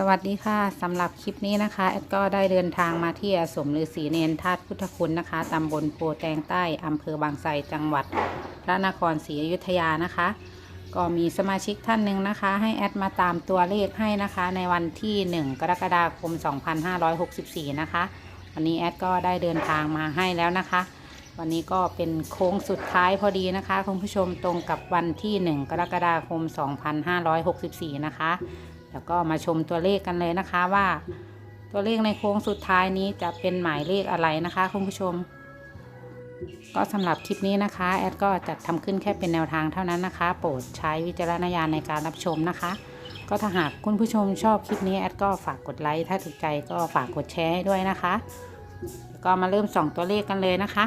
สวัสดีค่ะสำหรับคลิปนี้นะคะแอดก็ได้เดินทางมาที่อาสมฤาษีเนนธาตุพุทธคุณนะคะตำบลโพแตงใต้อำเภอบางไทรจังหวัดพระนครศรีอยุธยานะคะ ก็มีสมาชิกท่านหนึ่งนะคะ ให้แอดมาตามตัวเลขให้นะคะ ในวันที่ 1 กรกฎาคม 2564 นะคะ วันนี้แอดก็ได้เดินทางมาให้แล้วนะคะ วันนี้ก็เป็นโค้งสุดท้ายพอดีนะคะคุณผู้ชมตรงกับวันที่ 1 กรกฎาคม 2564 นะคะ แล้วก็มาชมตัวเลขกันเลยนะคะว่า ตัวเลขในโค้งสุดท้ายนี้จะเป็นหมายเลขอะไรนะคะคุณผู้ชม ก็สำหรับคลิปนี้นะคะแอดก็จัดทำขึ้นแค่เป็นแนวทางเท่านั้นนะคะ โปรดใช้วิจารณญาณในการรับชมนะคะ ก็ถ้าหากคุณผู้ชมชอบคลิปนี้แอดก็ฝากกดไลค์ถ้าถูกใจก็ฝากกดแชร์ให้ด้วยนะคะแล้วก็มาเริ่มส่องตัวเลขกันเลยนะคะ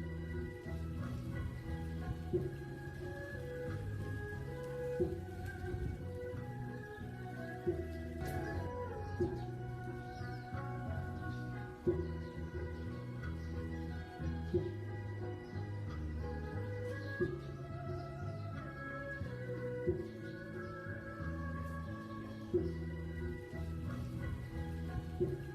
Thank you.